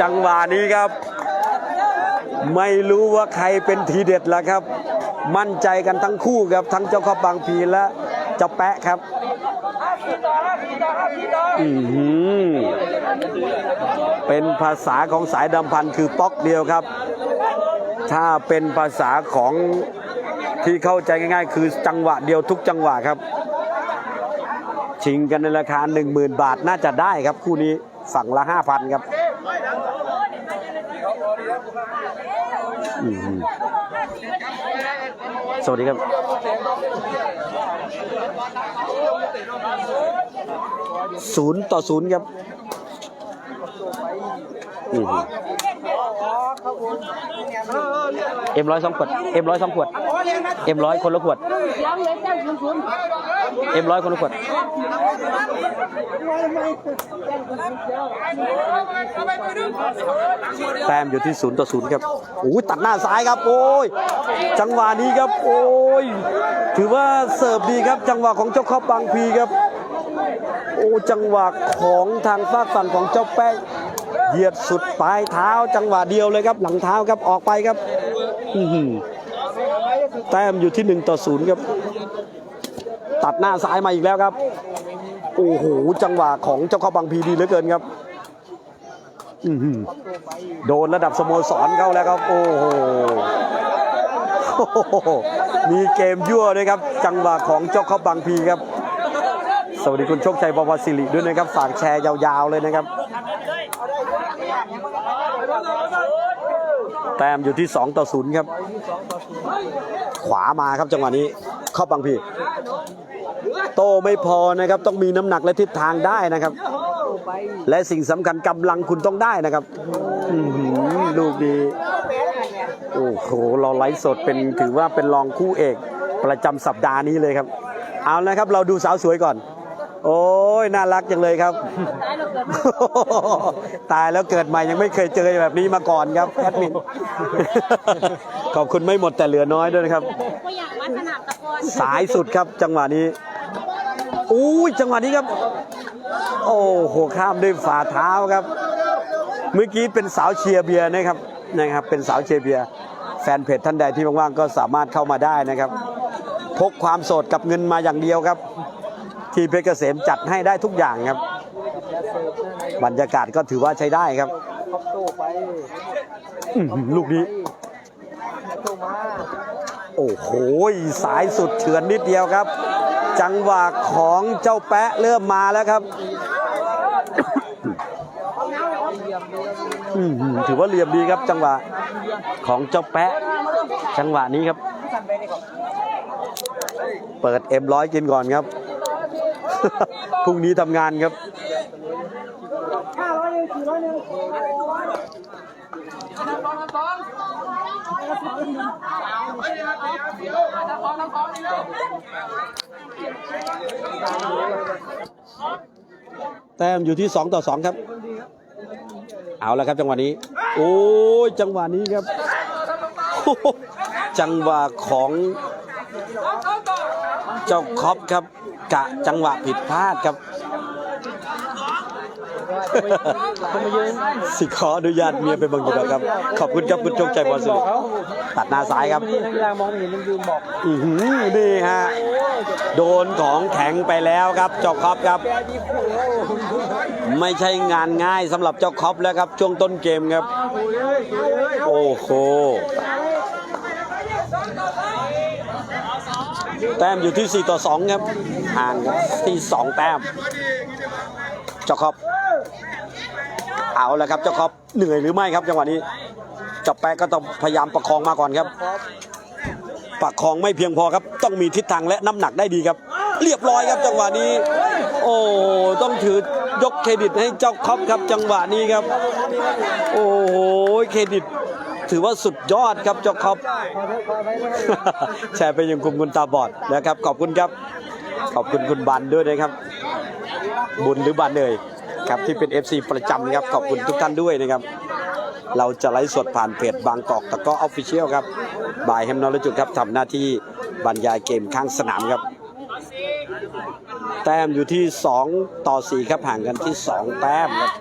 จังหวะนี้ครับ ไม่รู้ว่าใครเป็นทีเด็ดแล้วครับ มั่นใจกันทั้งคู่ครับ ทั้งเจ้าข้าบางพีและเจ้าแปะครับอือหือเป็นภาษาของสายดำพันคือป๊อกเดียวครับ ถ้าเป็นภาษาของที่เข้าใจง่าย ๆ คือจังหวะเดียวทุกจังหวะครับ ชิงกันในราคา 10,000 บาทน่าจะได้ครับคู่นี้ ฝั่งละ5,000ครับสวัสดีครับ ศูนย์ต่อศูนย์ครับเอ็มร้อยสองขวด เอ็มร้อยสองขวด เอ็มร้อยคนละขวด เอ็มร้อยคนละขวดแต้มอยู่ที่ศูนย์ต่อศูนย์ครับโอ้ยตัดหน้าซ้ายครับ โอ้ย จังหวะนี้ครับ โอ้ย ถือว่าเสิร์ฟดีครับ จังหวะของเจ้าครอบบางพีครับ โอ้จังหวะของทางฝากฝั่งของเจ้าแป้งเหยียดสุดปลายเท้า จังหวะเดียวเลยครับ หลังเท้าครับออกไปครับแต้มอยู่ที่หนึ่งต่อศูนย์ครับ ตัดหน้าซ้ายมาอีกแล้วครับโอ้โหจังหวะของเจ้าข้าวบางพีดีเหลือเกินครับอือหือโดนระดับสโมสรเข้าแล้วครับโอ้โหโอ้โหมีเกมยั่วด้วยครับ จังหวะของเจ้าข้าวบางพีครับ สวัสดีคุณโชคชัยบวรศิริด้วยนะครับฝากแชร์ยาวๆเลยนะครับ แต้มอยู่ที่ 2 ต่อ 0 ครับ ขวามาครับจังหวะนี้เข้าบางพี โตไม่พอนะครับต้องมีน้ำหนักและทิศทางได้นะครับ และสิ่งสำคัญกำลังคุณต้องได้นะครับอื้อหือลูกนี้โอ้โหเราไลฟ์สดเป็นถือว่าเป็นรองคู่เอก ประจำสัปดาห์นี้เลยครับ เอาละครับเราดูสาวสวยก่อน โอ้ยน่ารักจังเลยครับ ตายแล้วเกิดใหม่ยังไม่เคยเจอแบบนี้มาก่อนครับแอดมินขอบคุณไม่หมดแต่เหลือน้อยด้วยนะครับก็อยากวัฒนาตะกอนสายสุดครับจังหวะนี้ อุ้ยจังหวะนี้ครับ โอ้โหข้ามด้วยฝ่าเท้าครับ เมื่อกี้เป็นสาวเชียร์เบียร์นะครับนะครับ เป็นสาวเชียร์เบียร์แฟนเพจท่านใดที่ว่างๆก็สามารถเข้ามาได้นะครับ พกความโสดกับเงินมาอย่างเดียวครับ ที่เพชรเกษมจัดให้ได้ทุกอย่างครับ บรรยากาศก็ถือว่าใช้ได้ครับลูกนี้โอ้โหสายสุดเฉือนนิดเดียวครับ จังหวะของเจ้าแปะเริ่มมาแล้วครับถือว่าเหลี่ยมดีครับจังหวะของเจ้าแปะ จังหวะนี้ครับ เปิดเอ็มร้อยกินก่อนครับพรุ่งนี้ทำงานครับ แต้มอยู่ที่ 2 ต่อ 2 ครับ เอาแล้วครับจังหวะนี้ โอ้ยจังหวะนี้ครับโอ้โหจังหวะของเจ้าคอปครับ กะจังหวะผิดพลาดครับสิขออนุญาตเมียไปเบังอยู่แล้วครับ ขอบคุณครับคุณโชคใจบอลสุด ตัดหน้าซ้ายครับ นี่นักกีฬามองไม่เห็นมันยืนบอกอื้อหือนี่ฮะ โดนของแข็งไปแล้วครับ เจ้าคอปครับ ไม่ใช่งานง่ายสำหรับเจ้าคอปแล้วครับ ช่วงต้นเกมครับ โอ้โห แต้มอยู่ที่ 4 ต่อ 2 ครับห่างครับที่ 2 แต้ม เจ้าคอปเอาแล้วครับเจ้าคอปเหนื่อยหรือไม่ครับจังหวะนี้เจับแปะก็ต้องพยายามประคองมาก่อนครับ ประคองไม่เพียงพอครับ ต้องมีทิศทางและน้ำหนักได้ดีครับ เรียบร้อยครับจังหวะนี้ โอ้ต้องถือยกเครดิตให้เจ้าคอปครับจังหวะนี้ครับ โอ้โหเครดิต ถือว่าสุดยอดครับเจ้าคอปแชร์ไปยังกลุ่มคุณตาบอดนะครับ ขอบคุณครับ ขอบคุณคุณบันด้วยนะครับ บุญหรือบันเลยครับที่เป็น FC ประจำครับขอบคุณทุกท่านด้วยนะครับ เราจะไลฟ์สดผ่านเพจบางกอกตะก้อออฟฟิเชียลครับบายแฮมนอลจุดครับทำหน้าที่บรรยายเกมข้างสนามครับ แต้มอยู่ที่ 2 ต่อ 4 ครับห่างกันที่ 2 แต้มครับ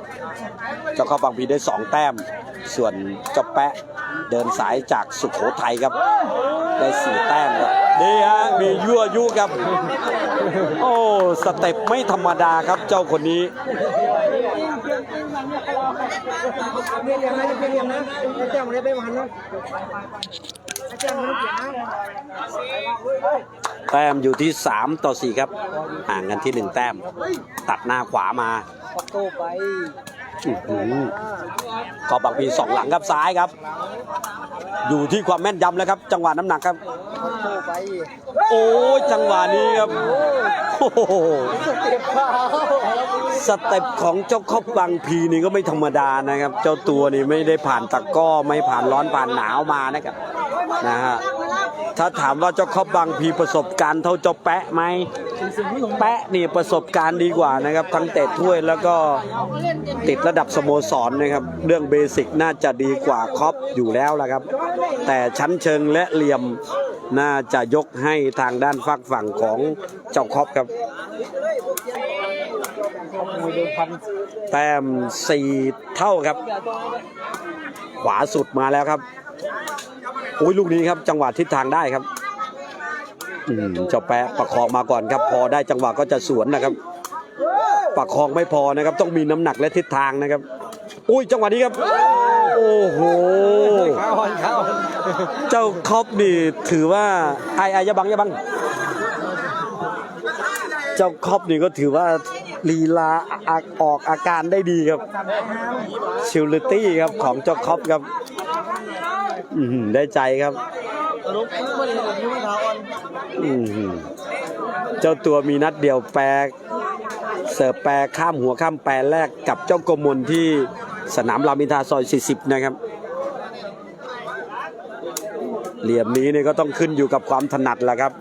เจ้าเข้าบางพีได้ 2 แต้ม ส่วนเจ้าแปะเดินสายจากสุขโขทัยครับ ได้ 4 แต้มครับนี่ฮะมียั่วยุครับ โอ้ สเต็ปไม่ธรรมดาครับเจ้าคนนี้ เรียนยังนะเรียนยังนะแจ้งมาได้ไปวันนะแจ้งมาได้เกียนะแต้มอยู่ที่ 3 ต่อ 4 ครับ ห่างกันที่ 1 แต้ม ตัดหน้าขวามาปักโต้ไป อื้อหือก็บางพีสองหลังครับซ้ายครับ อยู่ที่ความแม่นยำแล้วครับ จังหวะน้ำหนักครับ โอ้ยจังหวะนี้ครับโอ้โหสเต็ปของเจ้าครอบบางพีนี่ก็ไม่ธรรมดานะครับ เจ้าตัวนี่ไม่ได้ผ่านตะก้อไม่ผ่านร้อนผ่านหนาวมานะครับนะฮะ ถ้าถามว่าเจ้าครอบบางพีประสบการณ์เท่าเจ้าแปะไหมแปะนี่ประสบการณ์ดีกว่านะครับ ทั้งเตะถ้วยแล้วก็ติดระดับสโมสรนะครับ เรื่องเบสิกน่าจะดีกว่าครอปอยู่แล้วละครับ แต่ชั้นเชิงและเหลี่ยมน่าจะยกให้ทางด้านฝักฝั่งของเจ้าครอปครับแต้มสี่เท่าครับ ขวาสุดมาแล้วครับ อุ้ยลูกนี้ครับจังหวะทิศทางได้ครับอืมเจ้าแปะประคองมาก่อนครับ พอได้จังหวะก็จะสวนนะครับ ประคองไม่พอนะครับ ต้องมีน้ำหนักและทิศทางนะครับ อุ้ยจังหวะนี้ครับ โอ้โหขาอ่อนขาอ่อนเจ้าคอปนี่ถือว่าไอ้ไอ้ยาบังยาบัง เจ้าคอปนี่ก็ถือว่าลีลาอาออกอาการได้ดีครับชิลลิตี้ครับของเจ้าคอปครับ อือหือได้ใจครับลุกไม่ได้แบบนี้ขาอ่อนอือหือเจ้าตัวมีนัดเดียวแปรเสิร์ฟแปรข้ามหัวข้ามแปรแรกกับเจ้ากรมลที่สนามรามอินทราซอย 40 นะครับ เหลี่ยมนี้เนี่ยก็ต้องขึ้นอยู่กับความถนัดแหละครับ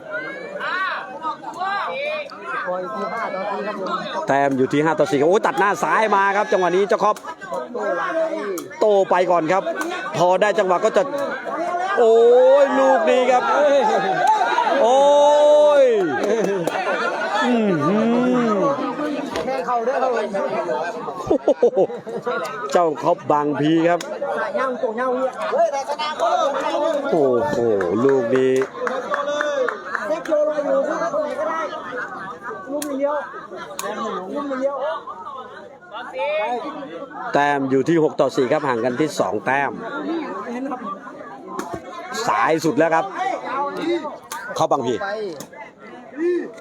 คอยที่ห้าตอนนี้ครับผมแต้มอยู่ที่ 5 ต่อ4ครับโอ้ยตัดหน้าซ้ายมาครับ จังหวะนี้เจ้าครอบโตไปก่อนครับ พอได้จังหวะก็จะ โอ้ยลูกนี้ครับ โอ้ยอื้อหือแค่เข่าด้วยครับผมโอ้โหเจ้าครอบบางพีครับโอ้โหลูกนี้เซ็กโยลอยอยู่ซึ่งตรงไหนก็ได้ลูกเดียวลูกเดียว แต้มอยู่ที่ 6 ต่อ 4 ครับห่างกันที่ 2 แต้ม สายสุดแล้วครับ เข้าบางพี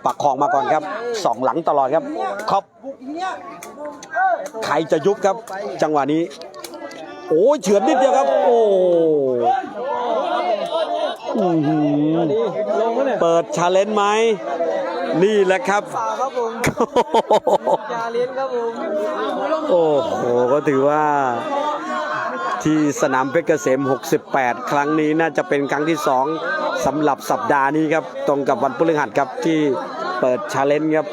ปักคองมาก่อนครับสองหลังตลอดครับครอบบุกอีเนี่ยใครจะยุบครับ จังหวะนี้ โอ้ยเฉือนนิดเดียวครับ โอ้เปิดชาเลนจ์ไหม นี่แหละครับ ครับผมจาเลียนครับผมโอ้โหก็ถือว่าที่สนามเพชรเกษม 68 ครั้งนี้น่าจะเป็นครั้งที่ 2สำหรับสัปดาห์นี้ครับ ตรงกับวันพฤหัสครับที่เปิดชาเลนจ์ครับ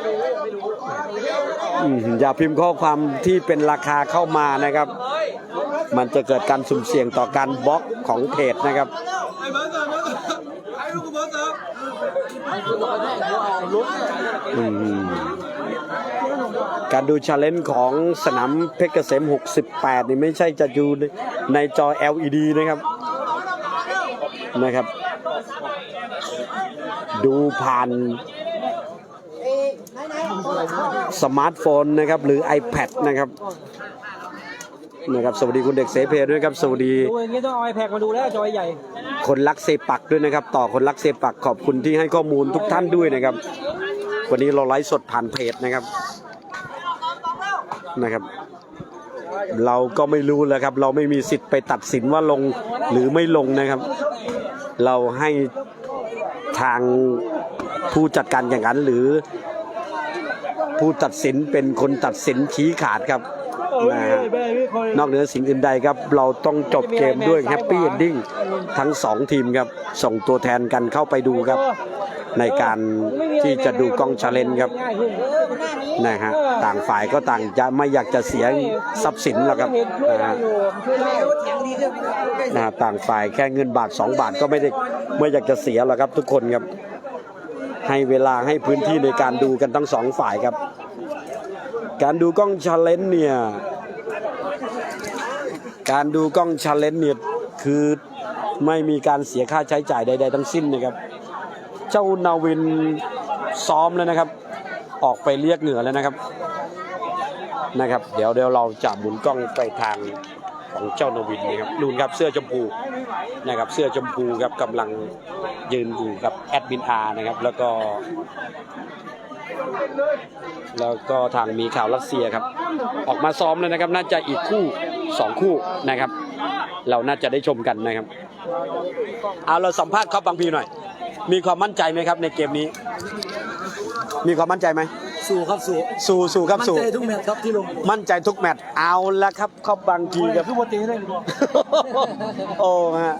อืมอย่าพิมพ์ข้อความที่เป็นราคาเข้ามานะครับ มันจะเกิดการสุ่มเสี่ยงต่อการบล็อกของเพจนะครับอืมการดูชาเลนจ์ของสนามเพชรเกษม 68 นี่ไม่ใช่จะดูในจอ LED นะครับนะครับ ดูผ่านสมาร์ทโฟนนะครับ หรือ iPad นะครับนะครับสวัสดีคุณเด็กเสเพด้วยครับสวัสดีดูอย่างนี้ต้องเอาไอแพดมาดูแล้วจอยใหญ่ คนรักเซปักด้วยนะครับ ต่อคนรักเซปักขอบคุณที่ให้ข้อมูลทุกท่านด้วยนะครับ วันนี้เราไลฟ์สดผ่านเพจนะครับนะครับ เราก็ไม่รู้แล้วครับ เราไม่มีสิทธิ์ไปตัดสินว่าลงหรือไม่ลงนะครับ เราให้ทางผู้จัดการแข่งขันหรือ ผู้ตัดสินเป็นคนตัดสินชี้ขาดครับนะฮะนอกเหนือสิ่งอื่นใดครับ เราต้องจบเกมด้วยแฮปปี้เอนดิ้งทั้งสองทีมครับ ส่งตัวแทนกันเข้าไปดูครับ ในการที่จะดูกล้องชาเลนครับนะฮะต่างฝ่ายก็ต่างจะไม่อยากจะเสียทรัพย์สินหรอกครับนะฮะนะต่างฝ่ายแค่เงินบาท 2 บาทก็ไม่ได้ไม่อยากจะเสียหรอกครับทุกคนครับ ให้เวลาให้พื้นที่ในการดูกันทั้งสองฝ่ายครับ การดูกล้องชาเลนเนี่ยการดูกล้องชาเลน์เนี่ยคือไม่มีการเสียค่าใช้จ่ายใด ๆ ทั้งสิ้นนะครับ เจ้านาวินซ้อมแล้วนะครับ ออกไปเรียกเหนือแล้วนะครับนะครับ เดี๋ยวเดี๋ยวเราจะหมุนกล้องไปทางของเจ้านาวินนะครับนู่นครับเสื้อชมพูนะครับเสื้อชมพูครับกำลังยืนอยู่กับแอดมินอาร์นะครับแล้วก็แล้วก็ทางมีข่าวรัสเซียครับ ออกมาซ้อมแล้วนะครับ น่าจะอีกคู่สองคู่นะครับ เราน่าจะได้ชมกันนะครับ เอาเราสัมภาษณ์เขาบางพีหน่อย มีความมั่นใจไหมครับในเกมนี้ มีความมั่นใจไหมสู้ครับสู้สู้สู้ครับมั่นสู้ใจทุกแมตช์ครับที่ลงมั่นใจทุกแมตช์เอาละครับเขาบางทีครับ คือวันตีได้โอ้ฮะ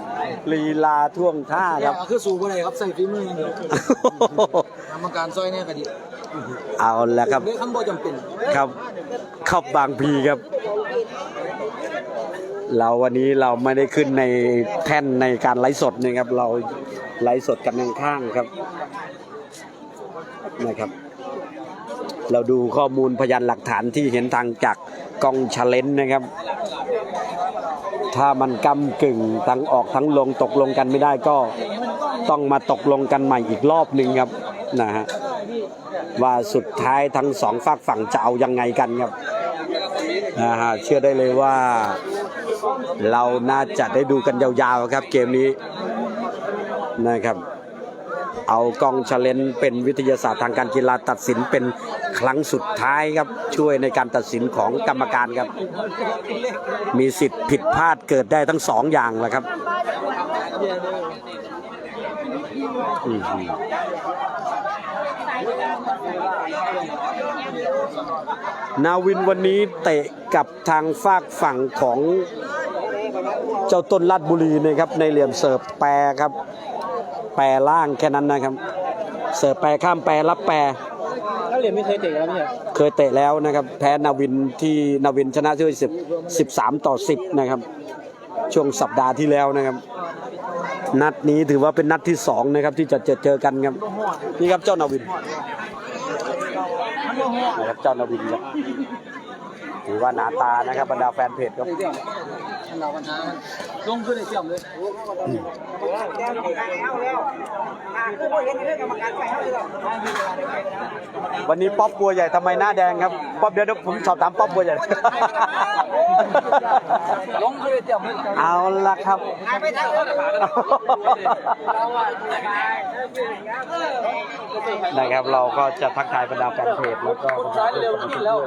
ลีลาท่วงท่าครับ คือสู้บ่ได้ครับใส่ฝีมืออย่างเดียวกรรมการซอยเนี่ยก็ดีเอาละครับ เรื่องขั้นบ่จำเป็นครับเข้าบางพีครับ เราวันนี้เราไม่ได้ขึ้นในแท่นในการไลฟ์สดนะครับเรา ไลฟ์สดกันข้างๆครับนะครับ เราดูข้อมูลพยานหลักฐานที่เห็นทางจากกล้องชาเลนนะครับ ถ้ามันกำกึ่งทั้งออกทั้งลงตกลงกันไม่ได้ก็ต้องมาตกลงกันใหม่อีกรอบหนึ่งครับนะฮะว่าสุดท้ายทั้งสองฝากฝั่งจะเอายังไงกันครับนะฮะเชื่อได้เลยว่า เราน่าจะได้ดูกันยาวๆครับเกมนี้ นะครับ เอากองชเลนเป็นวิทยาศาสตร์ทางการกีฬาตัดสินเป็นครั้งสุดท้ายครับ ช่วยในการตัดสินของกรรมการครับ มีสิทธิ์ผิดพลาดเกิดได้ทั้งสองอย่างแหละครับนาวินวันนี้เตะกับทางฝากฝั่งของเจ้าต้นลาดบุรีนะครับในเหลี่ยมเสิร์ฟแปรครับ แปรล่างแค่นั้นนะครับ เสิร์ฟแปรข้ามแปรรับแปรถ้าเหรียญไม่เคยเตะแล้วเนี่ยเคยเตะแล้วนะครับ แพ้นาวินที่นาวินชนะด้วยสิบสิบสามต่อสิบนะครับ ช่วงสัปดาห์ที่แล้วนะครับ นัดนี้ถือว่าเป็นนัดที่สองนะครับที่จะเจอเจอกันครับนี่ครับเจ้านาวินนะครับเจ้านาวินครับ ถือว่าหนาตานะครับบรรดาแฟนเพจครับเราปัญหาลงขึ้นในเสี่ยมเลยวันนี้ป๊อปบัวใหญ่ทำไมหน้าแดงครับป๊อปเดี๋ยวเดี๋ยวผมสอบถามป๊อปบัวใหญ่ ลงขึ้นในเสี่ยมเอาละครับนะครับเราก็จะทักทายบรรดาแฟนเพจแล้วก็เพื่อนสมาชิกด้วย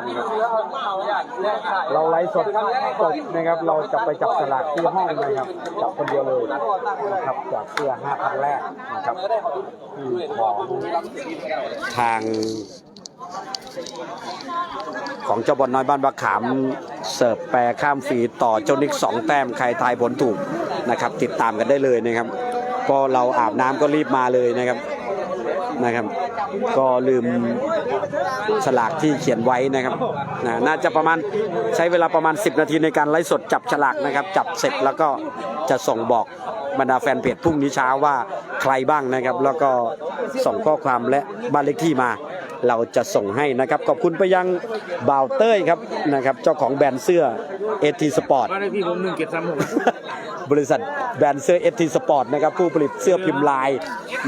นะครับเราไลฟ์สดสดนะครับเราจะไปจับสลากที่ห้องนะครับจับคนเดียวเลยนะครับจากเสื้อห้าพันแรกนะครับที่ของทาง ของเจ้าบอลน้อยบ้านบะขามเสิร์ฟแปรข้ามฟีต่อเจ้านิกสองแต้มใครทายผลถูกนะครับ ติดตามกันได้เลยนะครับ ก็เราอาบน้ำก็รีบมาเลยนะครับนะครับ ก็ลืมฉลากที่เขียนไว้นะครับนะน่าจะประมาณใช้เวลาประมาณ 10 นาทีในการไลฟ์สดจับฉลากนะครับ จับเสร็จแล้วก็จะส่งบอกบรรดาแฟนเพจพรุ่งนี้เช้าว่าใครบ้างนะครับ แล้วก็ส่งข้อความและบ้านเลขที่มา เราจะส่งให้นะครับ ขอบคุณไปยังบ่าวเต้ยครับนะครับ เจ้าของแบรนด์เสื้อเอทีสปอร์ตบ้านเลขที่ผมหนึ่งเจ็ดสามหกบริษัทแบรนด์เสื้อเอทีสปอร์ตนะครับผู้ผลิตเสื้อพิมพ์ลาย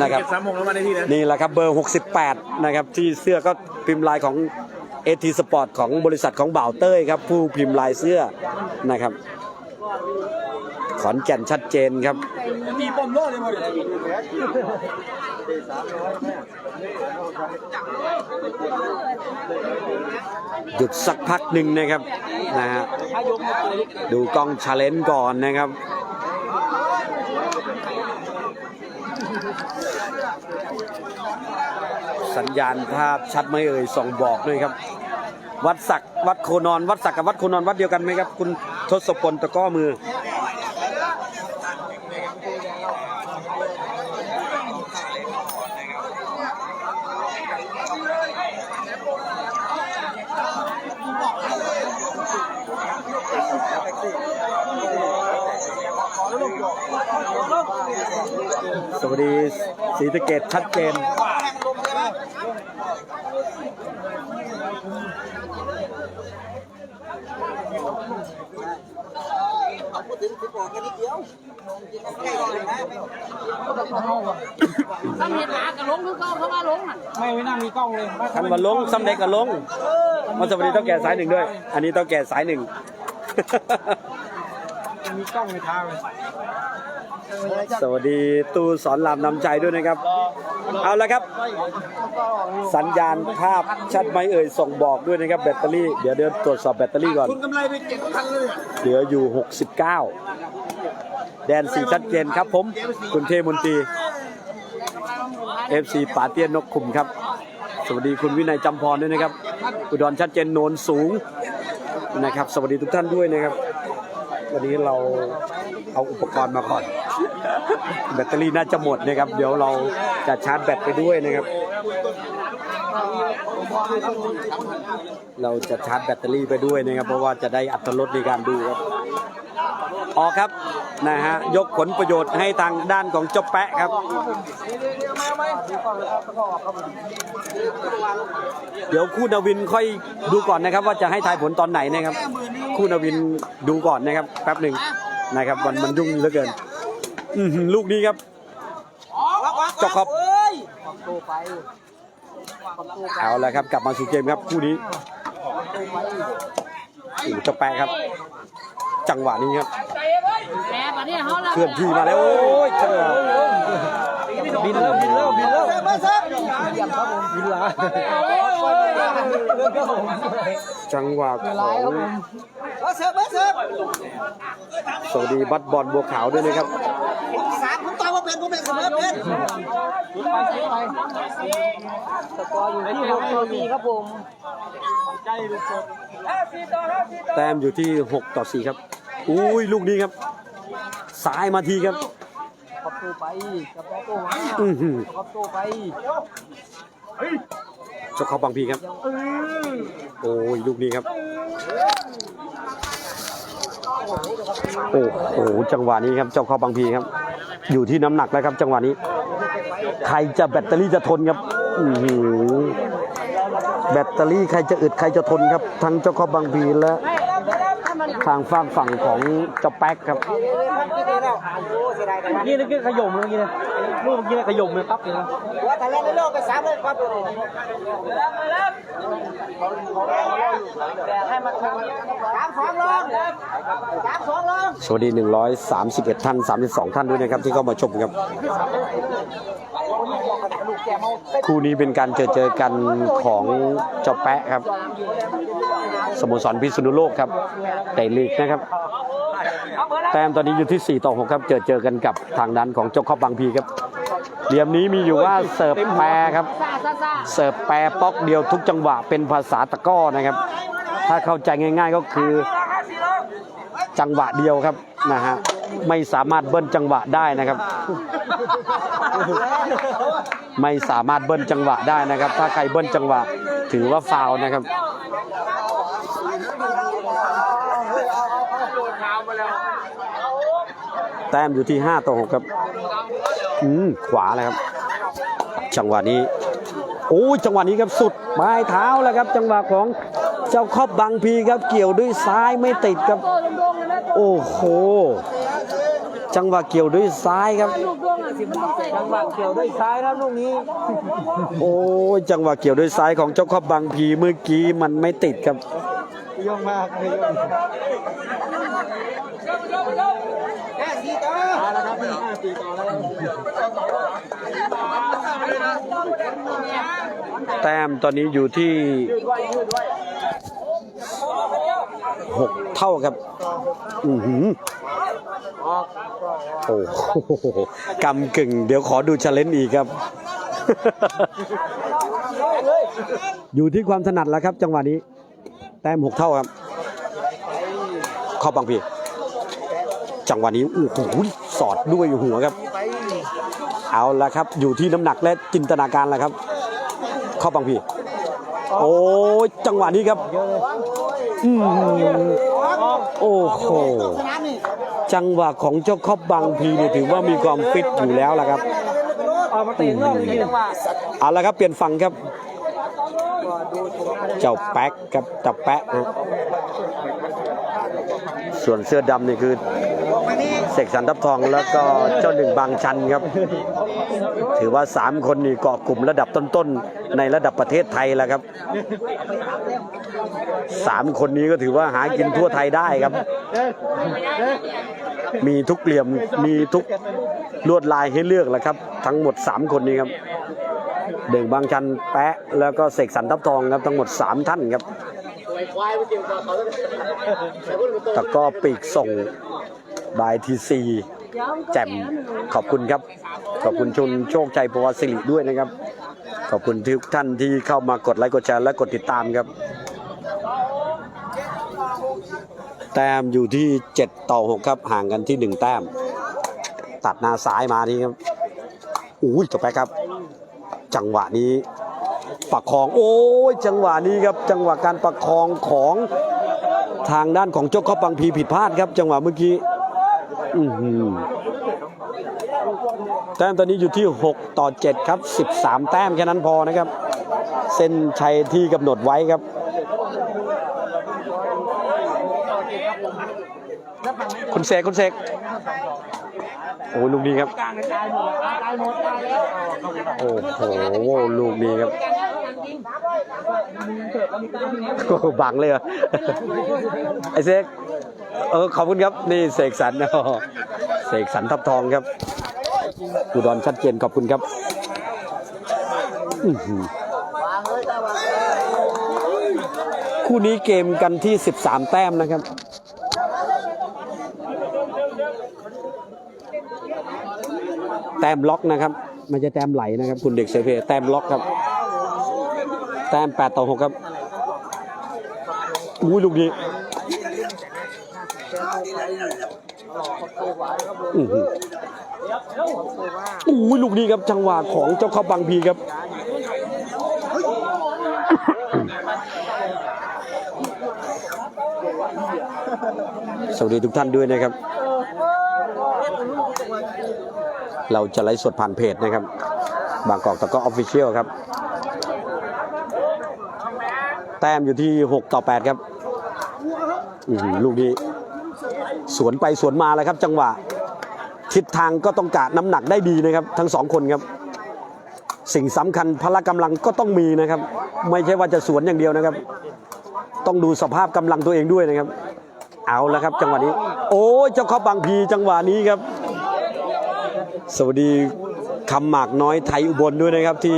นะครับเจ็ดสามหกแล้วบ้านเลขที่นะนี่แหละครับเบอร์ 68 นะครับ ที่เสื้อก็พิมพ์ลายของเอทีสปอร์ตของบริษัทของบ่าวเต้ยครับ ผู้พิมพ์ลายเสื้อนะครับ ขอนแก่นชัดเจนครับ มีปมโล่เลยหมดเลย หยุดสักพักหนึ่งนะครับนะฮะดูกล้องชาเลนจ์ก่อนนะครับสัญญาณภาพชัดไหมเอ่ยส่องบอกด้วยครับ วัดศักดิ์วัดโคนอน วัดศักดิ์กับวัดโคนอนวัดเดียวกันไหมครับ คุณทศพลตะก้อมือ สวัสดี ศรีสะเกดชัดเจนถึงสิบออกแค่นิดเดียวใกล้เลยนะถ้าเห็นหลากระลงคือเขาเพราะว่าลงน่ะไม่ไม่น่ามีกล้องเลยท่านมาลงซ้ำเด็กก็ลงมาสวัสดีเต้าแก่สายหนึ่งด้วย อันนี้เต้าแก่สายหนึ่ง มีกล้องในทางเลยสวัสดีตู้สอนรามนำใจด้วยนะครับ เอาละครับ สัญญาณภาพชัดไหมเอ่ยส่งบอกด้วยนะครับแบตเตอรี่เดี๋ยวเดี๋ยวตรวจสอบแบตเตอรี่ก่อนคุณกำไรไปเจ็ดพันเลยเหลืออยู่ 69 แดนสีชัดเจนครับผม คุณเทมนตรี FC ป่าเตี้ยนนกขุมครับ สวัสดีคุณวินัยจำพรด้วยนะครับ อุดรชัดเจนโนนสูงนะครับ สวัสดีทุกท่านด้วยนะครับ วันนี้เราเอาอุปกรณ์มาก่อน แบตเตอรี่น่าจะหมดนะครับ เดี๋ยวเราจะชาร์จแบตไปด้วยนะครับ เราจะชาร์จแบตเตอรี่ไปด้วยนะครับ เพราะว่าจะได้อัตรถรสในการดูครับ ออกครับนะฮะยกผลประโยชน์ให้ทางด้านของเจ้าแปะครับ เดี๋ยวคู่นาวินค่อยดูก่อนนะครับ ว่าจะให้ทายผลตอนไหนนะครับ คู่นาวินดูก่อนนะครับแป๊บหนึ่งนะครับมันมันยุ่งเหลือเกินอืลูกนี้ครับเจ้าครับเอาละครับกลับมาสู่เกมครับคู่นี้เจ้าแปะครับ จังหวะนี้ครับแหมบัดนี้เขาละเคลื่อนที่มาแล้วโอ้ยจังหวะบินเริ่มบินเริ่มบินเริ่มเซิร์ฟเซิร์ฟเยี่ยมครับผมบินละเริ่มครับผมจังหวะของเซิร์ฟเซิร์ฟสวัสดีบัตบอลบัวขาวด้วยนะครับสามผมตอบว่าเป็นผมเป็นเสมอเป็นสกอร์อยู่ที่หกต่อสี่ครับผมแต้มอยู่ที่6ต่อ4ครับ อุ้ยลูกนี้ครับซ้ายมาทีครับขับตัวไปกับโต้มาอือขับตัวไปเจ้าเขาบางพีครับ โอ้ยลูกนี้ครับ โอ้โหจังหวะนี้ครับเจ้าเข้าบางพีครับ อยู่ที่น้ำหนักแล้วครับ จังหวะนี้ ใครจะแบตเตอรี่จะทนครับอือหือแบตเตอรี่ใครจะอึดใครจะทนครับ ทั้งเจ้าเข้าบางพีและ ทางฝั่งฝั่งของเจ้าแป๊กครับนี่นึกขยมเมื่อกี้นะลูกเมื่อกี้นะขยมเลยปั๊บเลยนะว่าแต่แรกในโลกไปสามเลยครับให้มันสามสองลงสามสองลงสวัสดี 131 ท่าน 32 ท่านด้วยนะครับ ที่เข้ามาชมครับ คู่นี้เป็นการเจอเจอกันของเจ้าแปะครับ สโมสรพิษณุโลกครับแต่ลีกนะครับ แต้มตอนนี้อยู่ที่ 4 ต่อ 6 ครับเจอเจอกันกับทางด้านของเจ้าคอบบางพีครับเหลี่ยมนี้มีอยู่ว่าเสิร์ฟแปรครับ เสิร์ฟแปรป๊อกเดียวทุกจังหวะเป็นภาษาตะก้อนะครับ ถ้าเข้าใจง่าย ๆก็คือจังหวะเดียวครับนะฮะไม่สามารถเบิ้ลจังหวะได้นะครับ ไม่สามารถเบิ้ลจังหวะได้นะครับ ถ้าใครเบิ้ลจังหวะถือว่าฟาวนะครับ แต้มอยู่ที่ 5 ต่อ 6 ครับ อืม ขวาเลยครับ จังหวะนี้ โอ้ยจังหวะนี้ครับสุดปลายเท้าแล้วครับ จังหวะของเจ้าครอบบางพีครับ เกี่ยวด้วยซ้ายไม่ติดครับโตดงๆเลยนะโอ้โห จังหวะเกี่ยวด้วยซ้ายครับลูกดวงอะสิมันต้องใส่จังหวะเกี่ยวด้วยซ้ายนะลูกนี้ โอ้ยจังหวะเกี่ยวด้วยซ้ายของเจ้าครอบบางพีเมื่อกี้มันไม่ติดครับ ยงมากเลยยงแค่สี่ต่อแล้วครับห้าสี่ต่อแล้วแต้มตอนนี้อยู่ที่หกเท่าครับ อือหือโอ้โหกำกึ่ง เดี๋ยวขอดูชาเลนจ์อีกครับ อยู่ที่ความถนัดแล้วครับจังหวะนี้ แต้มหกเท่าครับ เข้าบางพีจังหวะนี้โอ้โหสอดด้วยหัวครับ เอาละครับ อยู่ที่น้ำหนักและจินตนาการแหละครับ เข้าบางพีโอ้ยจังหวะนี้ครับอืมโอ้โหจังหวะของเจ้าครอบบางพีเนี่ยถือว่ามีความฟิตอยู่แล้วล่ะครับออกมาเตะนอกเลยจังหวะเอาละครับเปลี่ยนฝั่งครับ เจ้าแป๊กกับจับแป๊ะนะส่วนเสื้อดำนี่คือเสกสรรทับทองแล้วก็เจ้าหนึ่งบางชันครับ ถือว่า 3 คนนี่เกาะกลุ่มระดับต้นๆ ในระดับประเทศไทยแล้วครับ 3 คนนี้ก็ถือว่าหากินทั่วไทยได้ครับ มีทุกเหลี่ยมมีทุกลวดลายให้เลือกแหละครับ ทั้งหมด 3 คนนี้ครับ เด่งบางชันแปะแล้วก็เสกสรรทับทองครับทั้งหมด 3 ท่านครับตะก้อปีกส่งบายทีซีแจ่มขอบคุณครับ ขอบคุณชุนโชคชัยปวสิริด้วยนะครับ ขอบคุณทุกท่านที่เข้ามากดไลค์กดแชร์และกดติดตามครับ แต้มอยู่ที่ 7 ต่อ 6 ครับห่างกันที่ 1 แต้ม ตัดหน้าซ้ายมานี่ครับอุ้ยต่อไปครับ จังหวะนี้ประคองโอ้ยจังหวะนี้ครับจังหวะการประคองของทางด้านของเจ้าข้อปังพีผิดพลาดครับ จังหวะเมื่อกี้แต้มตอนนี้อยู่ที่ 6 ต่อ 7 ครับ 13 แต้มแค่นั้นพอนะครับ เส้นชัยที่กำหนดไว้ครับคุณเสกคุณเสก โอ้ยลูกนี้ครับ โอ้โหลูกนี้ครับโอ้โหบังเลยเหรอไอเสกเออขอบคุณครับนี่เสกสรรอ๋อเสกสรรทับทองครับอุดรชัดเจนขอบคุณครับอื้อหือคู่นี้เกมกันที่ 13 แต้มนะครับ แต้มล็อกนะครับ มันจะแต้มไหลนะครับ คุณเด็กเซเพแต้มล็อกครับ แต้ม8ต่อ6ครับอุ้ยลูกนี้อื้อหืออุ้ยลูกนี้ครับจังหวะของเจ้าข้าบางพีครับ สวัสดีทุกท่านด้วยนะครับ เราจะไลฟ์สดผ่านเพจนะครับ บางกอกตะก้ออฟฟิเชียลครับ แต้มอยู่ที่ 6 ต่อ 8 ครับลูกนี้ สวนไปสวนมาเลยครับ จังหวะ ทิศทางก็ต้องกะน้ำหนักได้ดีนะครับ ทั้งสองคนครับ สิ่งสำคัญพละกำลังก็ต้องมีนะครับ ไม่ใช่ว่าจะสวนอย่างเดียวนะครับ ต้องดูสภาพกำลังตัวเองด้วยนะครับ เอาแล้วครับ จังหวะนี้ โอ้ยเจ้าเข้าบางพีจังหวะนี้ครับ สวัสดีคำหมากน้อยไทยอุบลด้วยนะครับที่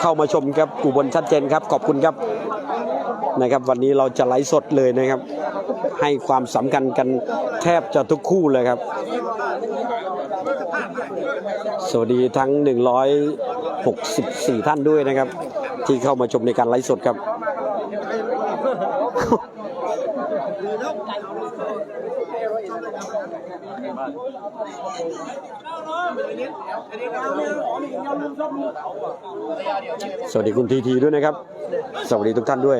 เข้ามาชมครับอุบลชัดเจนครับ ขอบคุณครับนะครับ วันนี้เราจะไลฟ์สดเลยนะครับ ให้ความสำคัญกันแทบจะทุกคู่เลยครับ สวัสดีทั้ง 164 ท่านด้วยนะครับ ที่เข้ามาชมในการไลฟ์สดครับ สวัสดีคุณทีทีด้วยนะครับ สวัสดีทุกท่านด้วย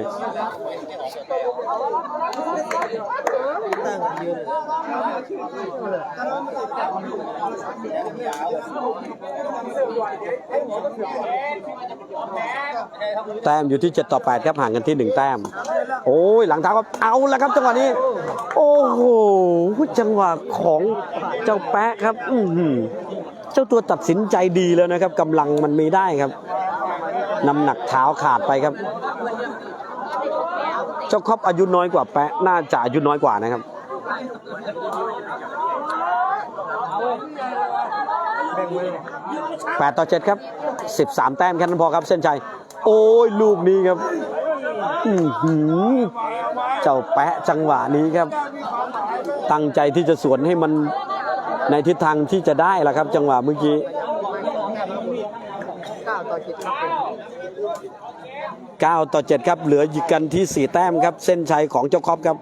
แต้มอยู่ที่ 7 ต่อ 8 ครับห่างกันที่ 1 แต้ม โอ้ยหลังเท้าครับเอาแล้วครับจังหวะนี้ โอ้โหจังหวะของเจ้าแปะครับ อือหือ เจ้าตัวตัดสินใจดีแล้วนะครับกำลังมันม่ได้ครับน้ำหนักเท้าขาดไปครับ เจ้าครอบอายุน้อยกว่าแปะน่าจะอายุน้อยกว่านะครับแปดต่อเจ็ดครับสิบสามแต้มแค่นั้นพอครับเส้นชัย โอ้ยลูกนี้ครับเจ้าแปะจังหวะนี้ครับ ตั้งใจที่จะสวนให้มัน ในทิศทางที่จะได้ละครับ จังหวะเมื่อกี้9ต่อ7ครับเหลือยิกกันที่ 4 แต้มครับ เส้นชัยของเจ้าครอบครับ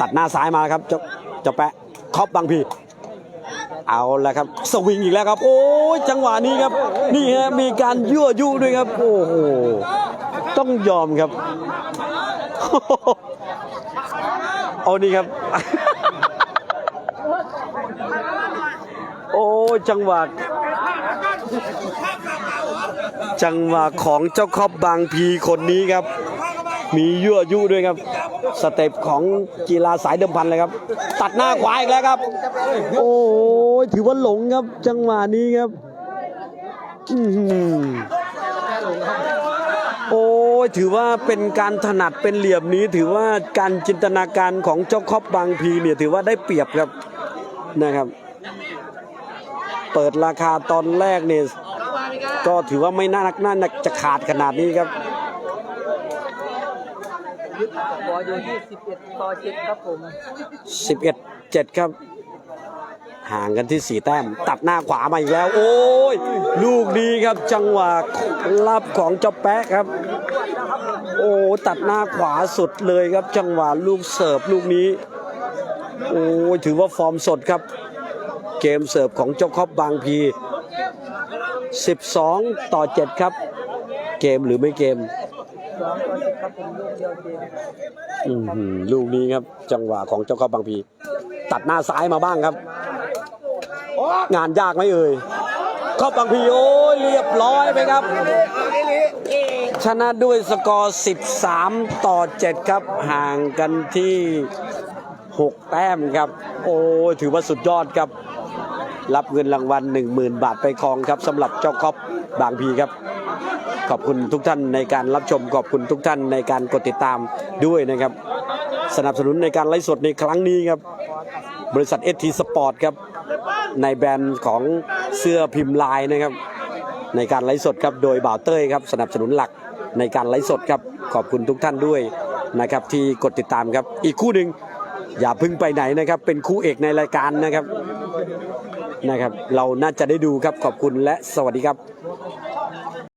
ตัดหน้าซ้ายมาครับเจ้าเจ้าแปะครอบบางพีเอาแล้วครับ สวิงอีกแล้วครับ โอ้ยจังหวะนี้ครับ นี่ฮะมีการยั่วยุด้วยครับ โอ้โหต้องยอมครับ เอานี่ครับ โอ้ ยจังหวะจังหวะของเจ้าครอบบางพีคนนี้ครับ มียั่วยุด้วยครับ สเต็ปของกีฬาสายเดิมพันเลยครับ ตัดหน้าขวาอีกแล้วครับ โอ้ยถือว่าหลงครับ จังหวะนี้ครับโอ้ยถือว่าเป็นการถนัดเป็นเหลี่ยมนี้ ถือว่าการจินตนาการของเจ้าครอบบางพีเนี่ยถือว่าได้เปรียบครับนะครับ เปิดราคาตอนแรกเนี่ยก็ถือว่าไม่น่านักน่าจะขาดขนาดนี้ครับบออยู่ที่สิบเอ็ดต่อเจ็ดครับผม11 7 ครับ ห่างกันที่ 4 แต้ม ตัดหน้าขวามาอีกแล้ว โอ้ย ลูกนี้ครับจังหวะรับของเจ้าแป๊ะครับ โอ้ตัดหน้าขวาสุดเลยครับ จังหวะลูกเสิร์ฟลูกนี้ โอ้ยถือว่าฟอร์มสดครับ เกมเสิร์ฟของเจ้าครอบบางพี 12 ต่อ 7 ครับ เกมหรือไม่เกมสองต่อเจ็ดครับผมลูกเดียวเกมอื้อหือลูกนี้ครับ จังหวะของเจ้าครอบบางพี ตัดหน้าซ้ายมาบ้างครับ งานยากไหมเอ่ยครอบบางพีโอ้ยเรียบร้อยไปครับชนะด้วยสกอร์ 13 ต่อ 7 ครับ ห่างกันที่ 6 แต้มครับ โอ้ ถือว่าสุดยอดครับ รับเงินรางวัล 10,000 บาทไปครองครับสำหรับเจ้าครอบบางพีครับ ขอบคุณทุกท่านในการรับชมขอบคุณทุกท่านในการกดติดตามด้วยนะครับ สนับสนุนในการไลฟ์สดในครั้งนี้ครับ บริษัทเอทีสปอร์ตครับ ในแบรนด์ของเสื้อพิมพ์ลายนะครับ ในการไลฟ์สดครับโดยบ่าวเต้ยครับสนับสนุนหลักในการไลฟ์สดครับ ขอบคุณทุกท่านด้วยนะครับที่กดติดตามครับ อีกคู่หนึ่งอย่าพึ่งไปไหนนะครับ เป็นคู่เอกในรายการนะครับ นะครับ เราน่าจะได้ดูครับขอบคุณและสวัสดีครับ